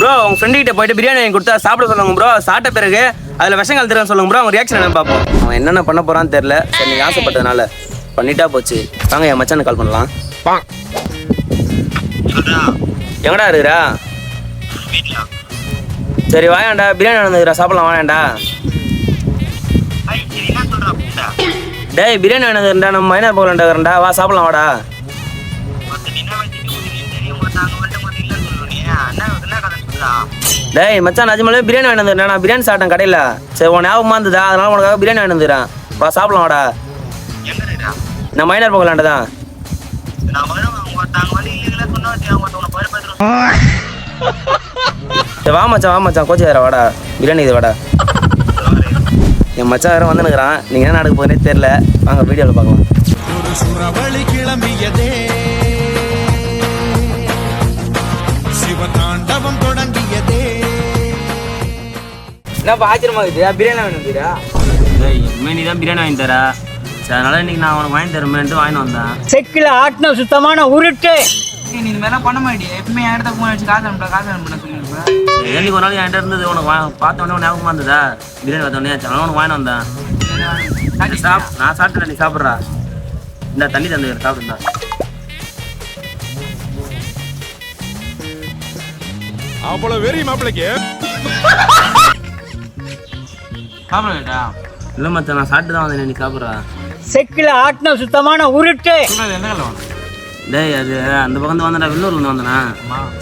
Bro உங்க friend கிட்ட போயிட்டு பிரியாணி வாங்கி கொடுத்தா சாப்பிட சொல்லுங்க ப்ரோ சாப்பிட்ட பிறகு அதுல விஷம் கலந்துருன்னு சொல்லுங்க ப்ரோ அவங்க ரியாக்ஷன் என்ன பார்ப்போம். அவன் என்னென்ன பண்ண போறான்னு தெரியல. சரி நீங்க ஆசைப்பட்டதுனால பண்ணிட்டா போச்சு. வாங்க என் மச்சானு கால் பண்ணலாம். எங்கடா இருக்கிறா? சரி வாயாண்டா. பிரியாணி வந்துக்கிறா சாப்பிடலாம் வாயாண்டா. டேய் பிரியாணி வேணுங்கிறா நம்ம மைனர் போகலாண்டாக்கிறா வா சாப்பிடலாம் வாடா. டேய் மச்சான் நிஜமாலே பிரியாணி வேணுங்கிறா நான் பிரியாணி சாப்பிட்டேன் கடையில். சரி உன் ஞாபகமா இருந்ததா? அதனால உனக்காக பிரியாணி வேணுங்கிறேன் வா சாப்பிடலாம் வாடா. நான் மைனர் போகலான்டா தான் சரி வா மச்சான் வா மச்சான். கோச்சி வேற வாடா. பிரியாணி இது வாடா. என் மச்சான் வேற வந்துனுக்குறான் நீங்கள் என்ன நடக்க போகுதுனே தெரில வாங்க வீடியோவில் பார்க்கலாம். என்னப்பா ஆச்சரியமா இருக்குது. பிரியாணி வேணும்டா டேய் இனிமே நீ தான் பிரியாணி வாங்கி தர. சரி அதனால இன்னைக்கு நான் உனக்கு வாங்கி தரமேன்ட்டு வாங்கிட்டு வந்தேன். செக்கில் ஆட்டின சுத்தமான உருட்டு. நீ இந்த மாதிரிலாம் பண்ண மாட்டியா. எப்பவுமே என் இடத்த போன் வச்சு காசு அனுப்புற காசு அனுப்புன சொல்லிருப்பேன் சரி இன்னைக்கு ஒரு நாள் என்கிட்ட இருந்தது உனக்கு பார்த்த உடனே உனக்கு ஞாபகமா இருந்ததா? பிரியாணி பார்த்த உடனே அதனால உனக்கு வாங்கிட்டு வந்தேன். சரி, சாப் நான் சாப்பிட்டுறேன் நீ சாப்பிட்றா. இந்த தண்ணி தந்து சாப்பிடுந்தா வெறி மாப்பிளைக்கு. சாப்பிட கேட்டா இல்லை மச்சான் நான் சாப்பிட்டு தான் வந்தேன் நீ சாப்பிட்றா. செக்கில் ஆட்டின சுத்தமான உருட்டு. என்ன டேய் அது அந்த பக்கம் வந்து வந்தடா வெள்ளூர்ல இருந்து வந்தேனா.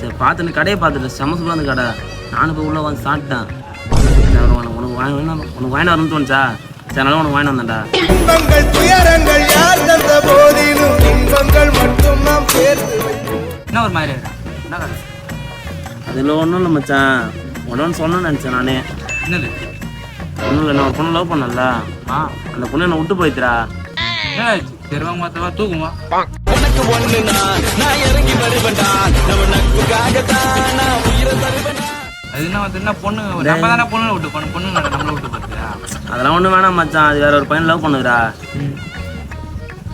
சரி பார்த்துட்டு கடையை பார்த்துட்டு செம சூப்பராக அந்த கடை நானும் போய் உள்ளே வந்து சாப்பிட்டேன். உனக்கு உனக்கு வாங்கி உனக்கு வாங்கி வரணும்னு தோணுச்சா? சரி அதனால உனக்கு வாங்கி வந்தேன்டா. இன்பங்கள் துயரங்கள் யார் தந்த போதிலும் இன்பங்கள் மட்டும் நாம் சேர்த்து என்ன ஒரு மாதிரி இருக்கா? என்ன கதை? அதில் ஒன்றும் இல்லை மச்சான். உடனே சொன்னேன்னு நினச்சேன் நானே. என்னது? ஒன்றும் இல்லை நான் ஒரு பொண்ணு லவ் பண்ணல. ஆ அந்த பொண்ணு என்னை விட்டு ஆச்சு தெருவாங்க மொத்தமா தூக்குமா அது என்ன வந்து என்ன பொண்ணு நம்ம தானே பொண்ணு விட்டு போன பொண்ணு நம்மள விட்டு பார்த்தியா அதெல்லாம் ஒன்றும் வேணாம் மச்சான். அது வேற ஒரு பையன் லவ் பண்ணுறா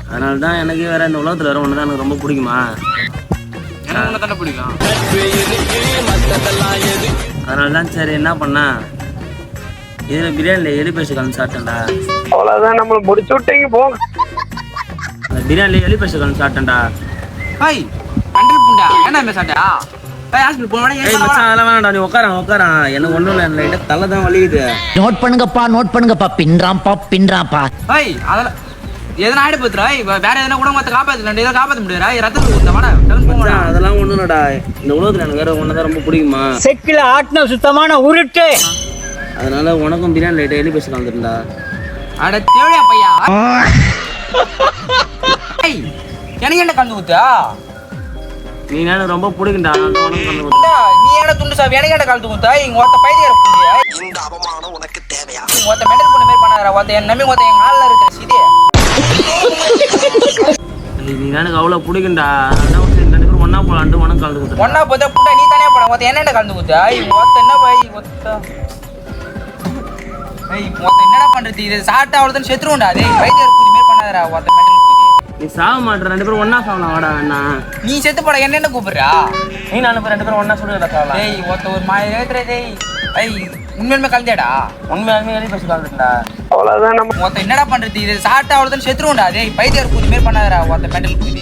அதனால தான் எனக்கு வேற இந்த உலகத்தில் வேற ஒன்று தான் எனக்கு ரொம்ப பிடிக்குமா? எனக்கு தானே பிடிக்கும். அதனால தான் சரி என்ன பண்ணா? இதில் பிரியாணியில் எலி பேச கலந்து சாப்பிட்டேன்டா? அவ்வளவுதான் நம்மள முடிச்சு விட்டீங்க போங்க அந்த பிரியாணியில் எலி பேச கலந்து சாப்பிட்டேன்டா. ஹாய் கண்டல் புண்டா என்ன வலிக்குது. நோட் பண்ணுங்கப்பா நோட் பண்ணுங்கப்பா. பின்றாம்பா பின்றாம்பா ஹாய் அதெல்லாம் எதனா ஆயிட போத்துறா வேற எதனா கூட மத்த காப்பாத்தல இதை காப்பாத்த முடியாதா வாடா போங்கடா மச்சான், அதெல்லாம் ஒன்றும் இல்லைடா. இந்த உலகத்தில் எனக்கு வேற தான் ரொம்ப பிடிக்குமா? செக்கில் ஆட்டின சுத்தமான உருட்டு. அதனால உனக்கும் பிரியாணி லைட்டாக எலி பேச கலந்துருந்தா அட தேவையா பையா? எனக்கு என்ன கலந்து ஊத்தா? நீ எனக்கு ரொம்ப புண்டா, நீ என்ன துண்டு சாவி எனக்கு என்ன கலந்து ஊத்தா? இங்க ஒருத்த பைத்தியர புண்டியா இந்த அவமானம் உனக்கு தேவையா? ஒருத்த மெண்டல் பொண்ணு மாதிரி பண்ணாதடா. ஒருத்த என் நம்பி ஒருத்த எங்க ஆள்ல இருக்கிற சிதே நீ எனக்கு அவ்வளோ பிடிக்கும்டா அதனால தான் சரி, ரெண்டு பேரும் ஒன்றா போகலான்ட்டு உனக்கு கலந்து கொடுத்துருக்கேன் ஒன்னா போதா புண்டா நீ தானே போட. ஒருத்த என்ன கலந்து ஊத்தா? ஒருத்த என்ன பை ஒத்த ஒருத்த? என்னடா பண்றது? இது சாப்பிட்டா அவ்வளவுதான் செத்துருவோம்டா. டேய் பைத்தியர புடி மாதிரி பண்ணாதடா ஒருத்த மெண்டல் புடி நீ சாக மாட்டேற ரெண்டு பேரும் ஒன்றா சாகலாம் வாடா அண்ணா. நீ செத்து போட என்ன என்ன கூப்பிடுறா? நீ நானும் ரெண்டு பேரும் ஒன்றா சுடுறதா சாகலாம் டேய் ஒருத்த ஒரு மாதிரி ஏத்துற டேய். ஐய் உண்மையுமே கலந்தேடா உண்மையாலுமே எலி பேச கலந்துட்டா அவ்வளவுதான் நம்ம ஒருத்த என்னடா பண்றது? இது சாப்பிட்டா அவ்வளவுதான் செத்துருவோம்டா. டேய் பைத்தியர் புடி மாதிரி பண்ணாதடா ஒருத்த மெண்டல் புடி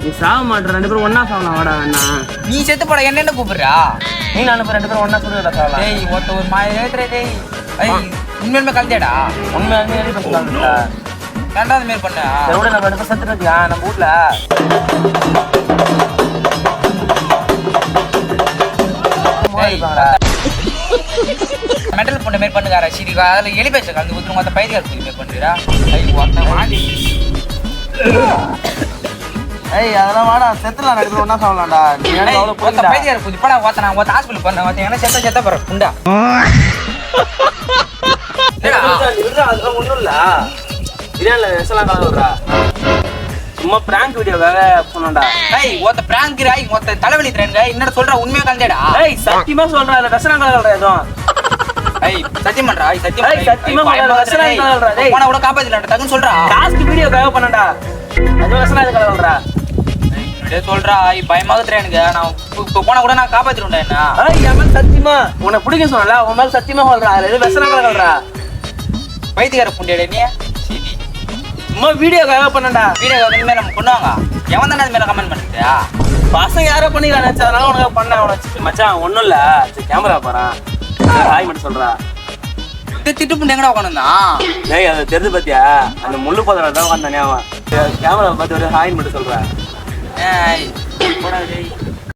நீ சாக மாட்டேற ரெண்டு பேரும் ஒன்றா சாகலாம் வாடா அண்ணா. நீ செத்து போட என்ன என்ன கூப்பிடுறா? நீ நானும் ரெண்டு பேரும் ஒன்றா சுடுறதா சாகலாம் டேய் ஒருத்த ஒரு மாதிரி ஏத்துற டேய். ஐய் உண்மையுமே கலந்தேடா உண்மையாலுமே எலி பேச கலந்துட்டா ரெண்டாவது மாரி பண்ண. விட நம்ம ரெண்டு பேரும் செத்துட்டு இருக்கியா? நம்ம வீட்டில் மெண்டல் பொண்ணு மாரி பண்ணுகாரா சரி அதுல எலி பேச கலந்து மொத்த பைத்தியர் புடி மாதிரி பண்ணுறா ஐய் ஒருத்த மாடி ஏய் அதெல்லாம் வாடா. செத்துலாம் ரெண்டு பேரும் ஒன்றா சாகலாம்டா நீ எனக்கு அவ்வளோ ஒருத்த பிடிக்கும்டா பைத்தியர் புடி போடா ஒருத்த நான் ஒருத்த ஹாஸ்பிட்டல் பண்ண என்ன செத்த செத்த போற புண்டா ஏடா அதெல்லாம் ஒன்றும் இல்லை. பிரியாணியில் விஷலாம் கலந்து விட்றா. சும்மா பிராங்க் வீடியோக்காக போனோம்டா. ஏய் ஒருத்த பிராங்க் ராய் ஒருத்த தலைவலி ட்ரெண்ட் என்னடா சொல்ற? உண்மையா கலந்தேடா? ஏய் சத்தியமா சொல்றேன் இல்ல விஷலாம் கலந்துடா எதுவும். ஏய் சத்தியம் பண்றா. ஏய் சத்தியம் ஏய், கலல்றா, டேய். போனா கூட காப்பாத்திடலாம் டக்குன்னு சொல்றா. லாஸ்ட் வீடியோக்காக பண்ணடா அது விஷலாம் இது கலந்துடா அப்படியே சொல்றா இப்ப பயமாகுதுடா எனக்கு. நான் இப்ப- போனா கூட நான் காப்பாத்திருவேன்டா என்ன. ஏய், என் மேல சத்தியமா. உன்னை பிடிக்க சொன்னல உன் மேல சத்தியமா சொல்றா. அதுல எது விஷனாக சொல்றா பைத்தியக்கார புண்டியடா நீ. சும்மா வீடியோக்காக பண்ணடா வீடியோ இனிமே நம்ம பண்ணுவாங்க எவன் தானே அது மேல கமெண்ட் பண்ணிட்டு பசங்க யாரோ பண்ணிக்கலாம் நினைச்சா அதனால உனக்கு பண்ண வச்சுட்டு மச்சான் ஒண்ணும் இல்ல. கேமரா பாறேன். ஹாய் மட்டும் சொல்றா. திட்டு புண்டி எங்கடா உட்காந்துருந்தா? டேய் அது தெரிஞ்சு பாத்தியா? அந்த முள்ளு போதுல தான் வந்தானே அவன். கேமரா பார்த்து ஒரு ஹாய் மட்டும் சொல்றேன் ஏய் போடா டேய்